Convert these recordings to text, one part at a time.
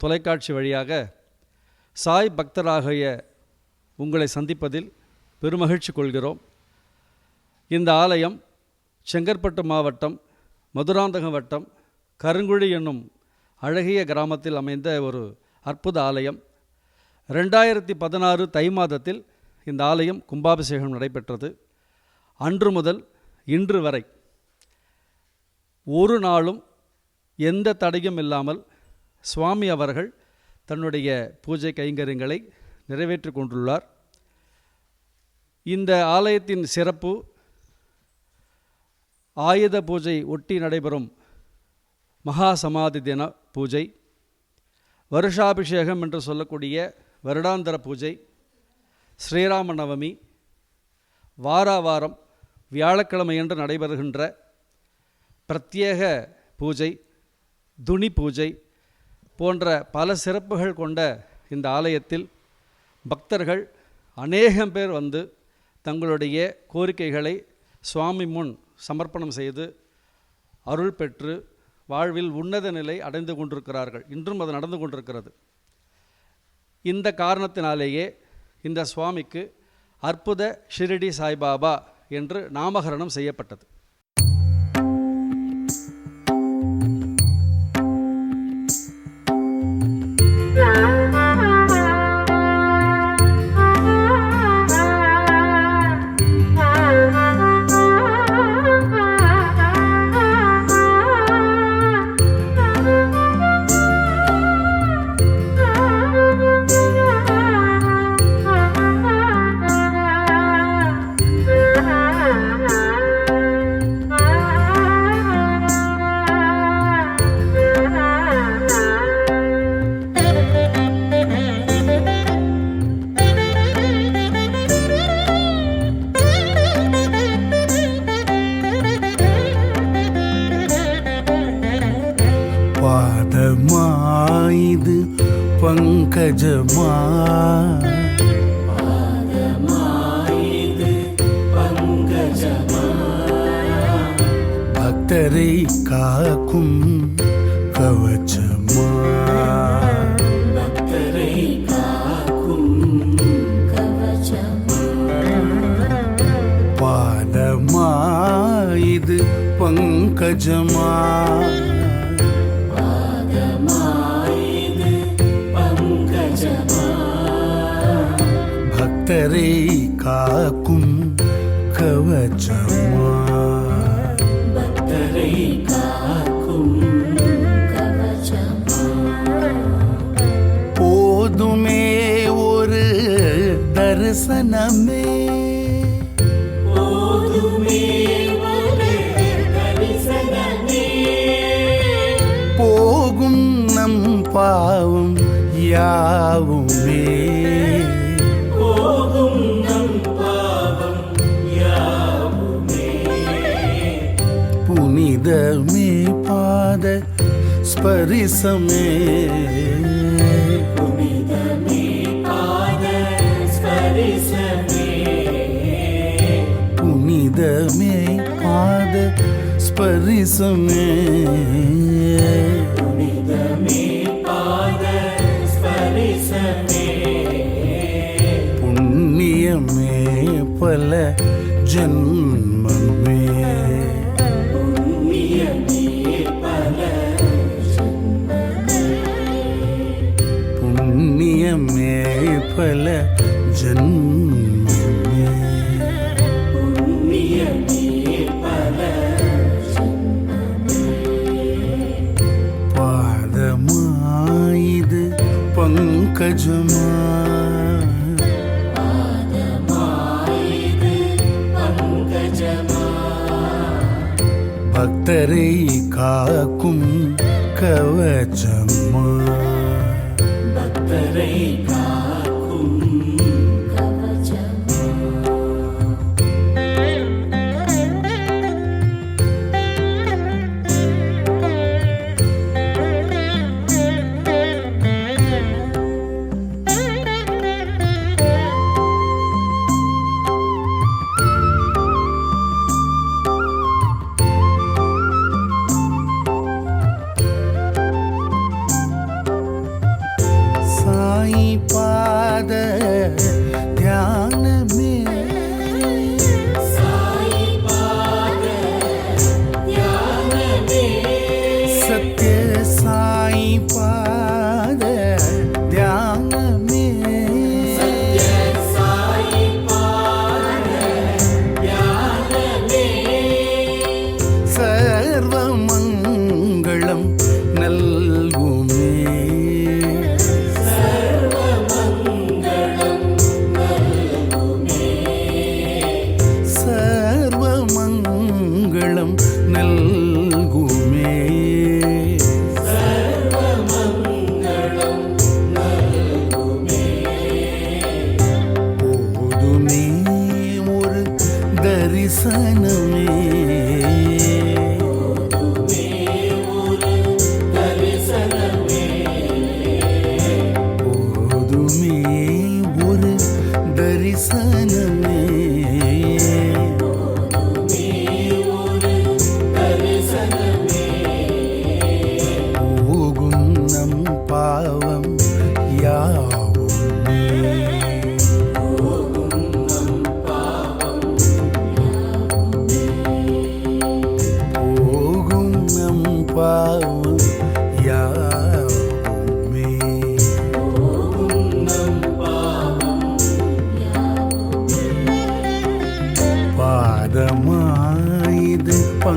தொலைக்காட்சி வழியாக சாய் பக்தராகிய உங்களை சந்திப்பதில் பெருமகிழ்ச்சி கொள்கிறோம். இந்த ஆலயம் செங்கற்பட்டு மாவட்டம் மதுராந்தகம் வட்டம் கருங்குழி என்னும் அழகிய கிராமத்தில் அமைந்த ஒரு அற்புத ஆலயம். ரெண்டாயிரத்தி பதினாறு தை மாதத்தில் இந்த ஆலயம் கும்பாபிஷேகம் நடைபெற்றது. அன்று முதல் இன்று வரை ஒரு நாளும் எந்த தடையும் இல்லாமல் சுவாமி அவர்கள் தன்னுடைய பூஜை கைங்கரியங்களை நிறைவேற்றி கொண்டுள்ளார். இந்த ஆலயத்தின் சிறப்பு ஆயுத பூஜை ஒட்டி நடைபெறும் மகா சமாதி தின பூஜை வருஷாபிஷேகம் என்று சொல்லக்கூடிய வருடாந்திர பூஜை ஸ்ரீராம நவமி வார வாரம் வியாழக்கிழமையன்று நடைபெறுகின்ற பிரத்யேக பூஜை துணி பூஜை போன்ற பல சிறப்புகள் கொண்ட இந்த ஆலயத்தில் பக்தர்கள் அநேகம் பேர் வந்து தங்களுடைய கோரிக்கைகளை சுவாமி முன் சமர்ப்பணம் செய்து அருள் பெற்று வாழ்வில் உன்னத நிலை அடைந்து கொண்டிருக்கிறார்கள். இன்றும் அது நடந்து கொண்டிருக்கிறது. இந்த காரணத்தினாலேயே இந்த சுவாமிக்கு அற்புத ஷிரடி சாய்பாபா என்று நாமகரணம் செய்யப்பட்டது. பங்கஜமா ஸ்பரிசமே புனிதமே பாத ஸ்பரிசமே புண்ணியமே பல ஜன்மமே பல ஜன்மமே பாதமாயுது பங்கஜமா. பக்தரை காக்கும்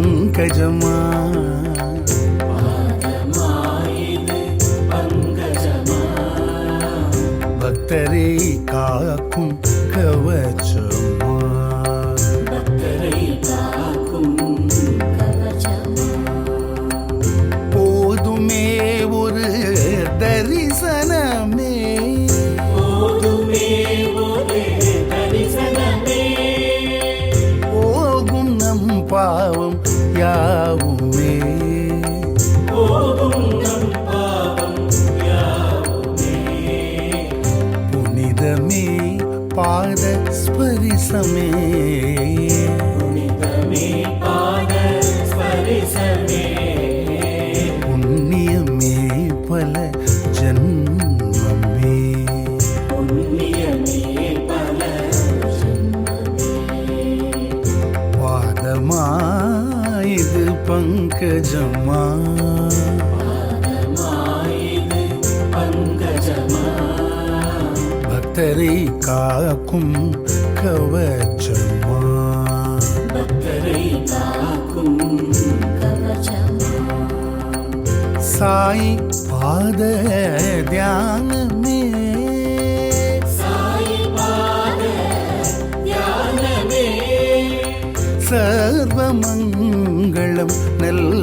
பங்கஜமா? பங்கஜமா? பக்தரை காக்கும் கவச்சம்மா சாய் பாத தியானமே. சர்வமங்களம் நல்குமே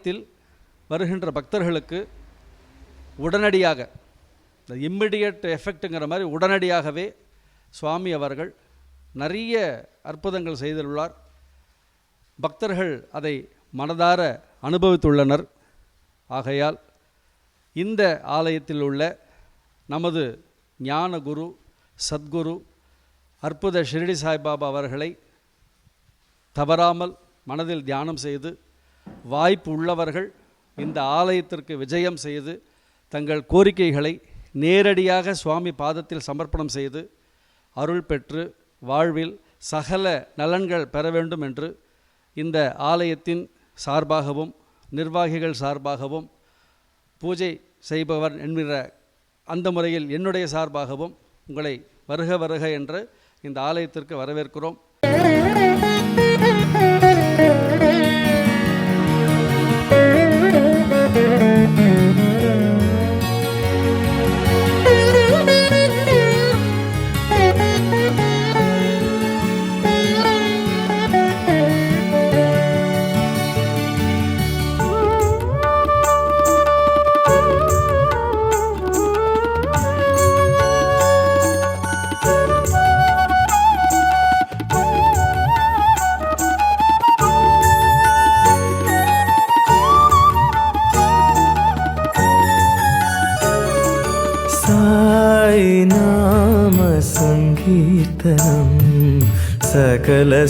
ஆலயத்தில் வருகின்ற பக்தர்களுக்கு உடனடியாக இந்த இம்மிடியட் எஃபெக்ட்டுங்கிற மாதிரி உடனடியாகவே சுவாமி அவர்கள் நிறைய அற்புதங்கள் செய்துள்ளார். பக்தர்கள் அதை மனதார அனுபவித்துள்ளனர். ஆகையால் இந்த ஆலயத்தில் உள்ள நமது ஞான குரு சத்குரு அற்புத ஷிரடி சாய்பாபா அவர்களை தவறாமல் மனதில் தியானம் செய்து வாய்ப்பு உள்ளவர்கள் இந்த ஆலயத்திற்கு விஜயம் செய்து தங்கள் கோரிக்கைகளை நேரடியாக சுவாமி பாதத்தில் சமர்ப்பணம் செய்து அருள் பெற்று வாழ்வில் சகல நலன்கள் பெற வேண்டும் என்று இந்த ஆலயத்தின் சார்பாகவும் நிர்வாகிகள் சார்பாகவும் பூஜை செய்பவர் என்கிற அந்த முறையில் என்னுடைய சார்பாகவும் உங்களை வருக வருக என்று இந்த ஆலயத்திற்கு வரவேற்கிறோம்.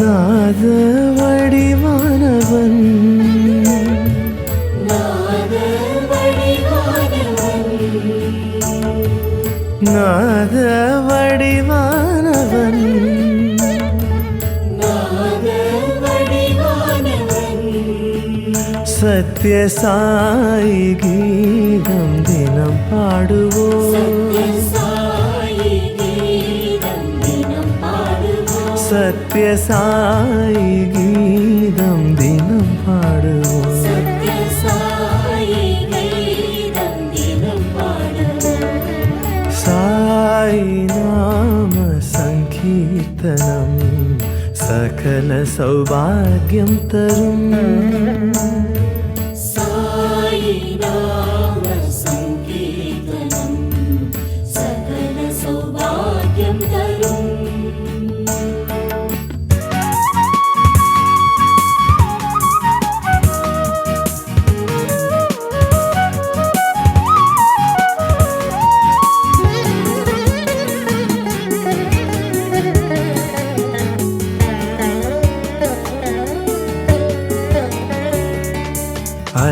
நாத வடிவானவன். நாத வடிவானவன். சத்ய சாய் கீதம் தினம் பாடுவ சத்யசாயி கீதம் தினம் பாடுவோம் சாய் நாம சங்கீர்த்தனம் சகல சௌபாகியம் தரும்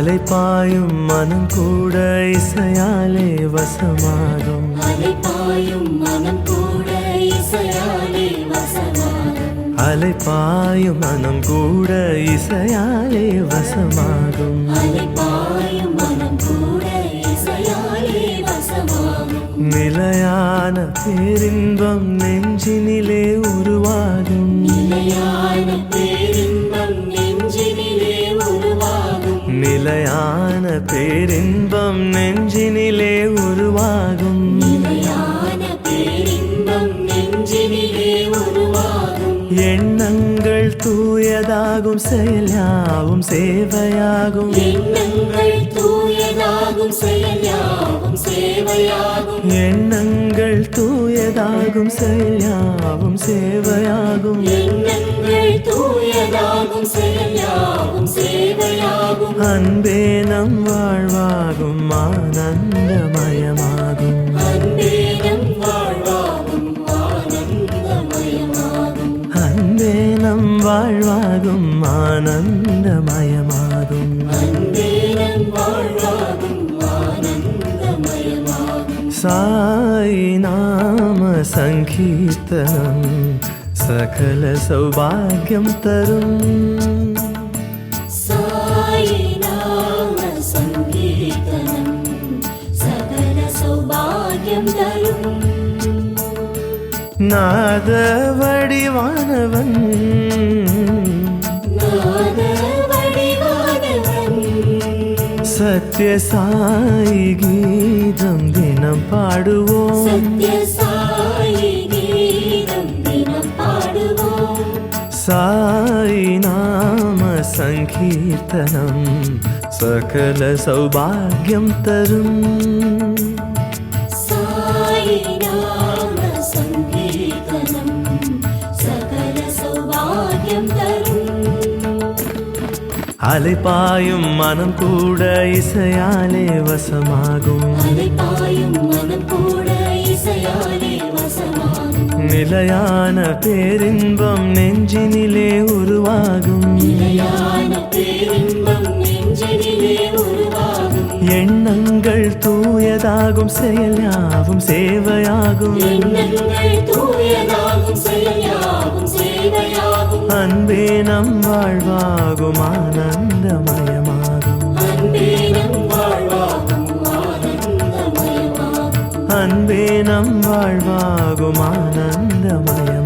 அலைப்பாயும் மனம் கூட இசையாலே வசமாகும். அலைப்பாயும் மனம் கூட இசையாலே வசமாகும். அலைப்பாயும் மனம் கூட இசையாலே வசமாகும். அலைப்பாயும் மனம் கூட இசையாலே வசமாகும். நிலையான பேரின்பம் நெஞ்சினிலே உருவாகும். நிலையான பேரின்பம் நிலையான பேரின்பம் நெஞ்சினிலே உருவாகும். எண்ணங்கள் தூயதாகும் செயலாவும் சேவையாகும். எண்ணங்கள் தூயதாகும் செயல் யாவும் சேவையாகும். எண்ணங்கள் தூயதாகும் செயலாவும் சேவையாகும். எண்ணங்கள் தூயதாகும் செயல் யாவும் சேவையாகும். அன்பே நம் வாழ்வாகும் ஆனந்தமயமாகும். அன்பே நம் வாழ்வாகும் ஆனந்தமயமாகும் அன்பே நம் வாழ்வாகும் ஆனந்தமயமாகும் சாய் நாத வடிவானவன் நாத வடிவானவன் சத்யசாயி கீதம் தினம் பாடுவோம் சத்யசாயி கீதம் தினம் அலைப்பாயும் மனம் கூட இசையாலே வசமாகும். நிலையான பேரின்பம் நெஞ்சினிலே உருவாகும். எண்ணங்கள் தூயதாகும் செயலாவும் சேவையாகும். தூயதாகும் செயல் யாவும் சேவையாகும். அன்பே நம் வாழ்வாகும் ஆனந்தமயமாகும். அன்பே நம் வாழ்வாகும் ஆனந்தமயமாகும்.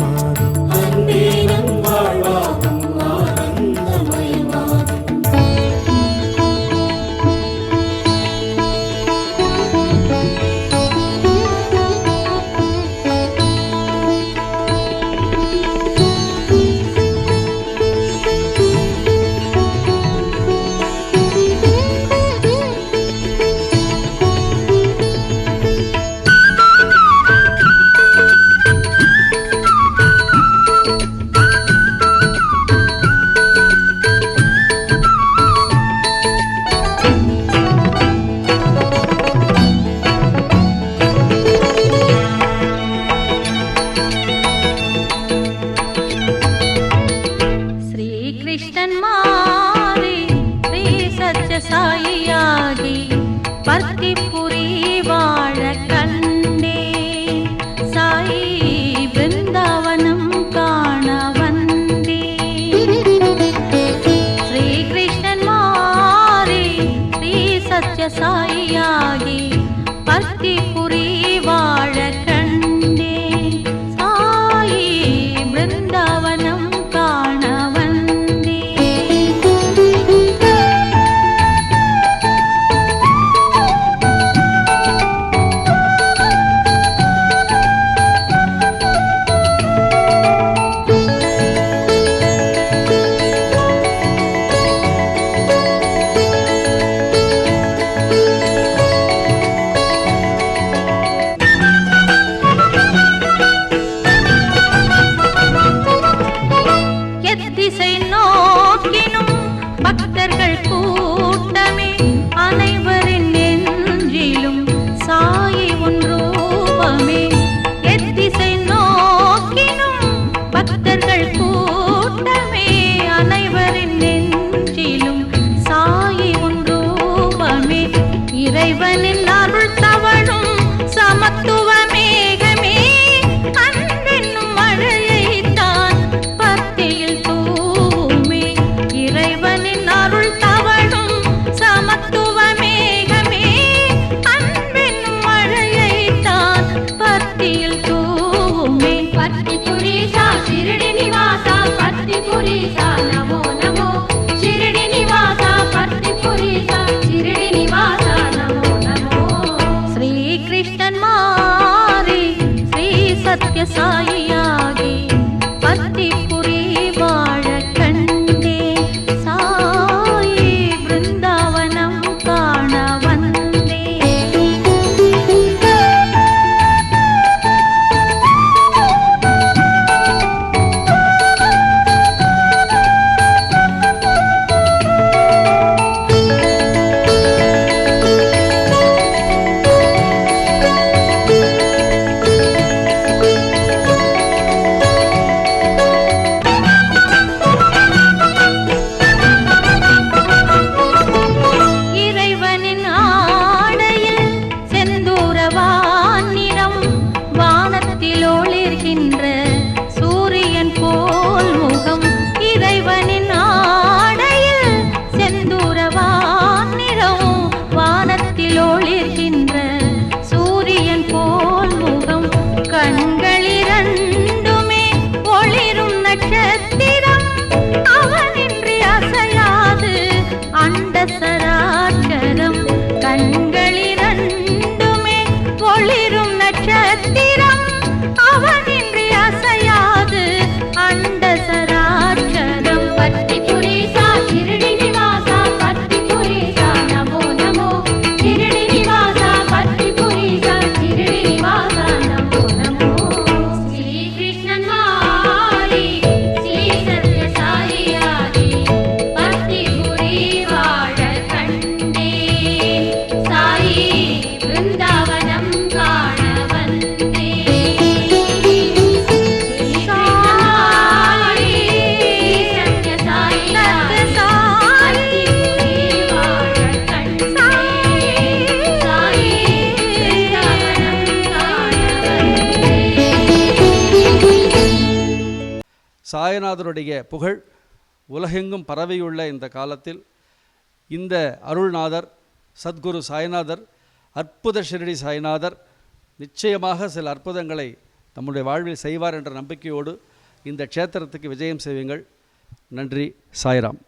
颜色一样。சாயநாதருடைய புகழ் உலகெங்கும் பரவியுள்ள இந்த காலத்தில் இந்த அருள்நாதர் சத்குரு சாய்நாதர் அற்புத ஷிரடி சாய்நாதர் நிச்சயமாக சில அற்புதங்களை நம்முடைய வாழ்வில் செய்வார் என்ற நம்பிக்கையோடு இந்த க்ஷேத்திரத்துக்கு விஜயம் செய்யுங்கள் நன்றி சாய்ராம்.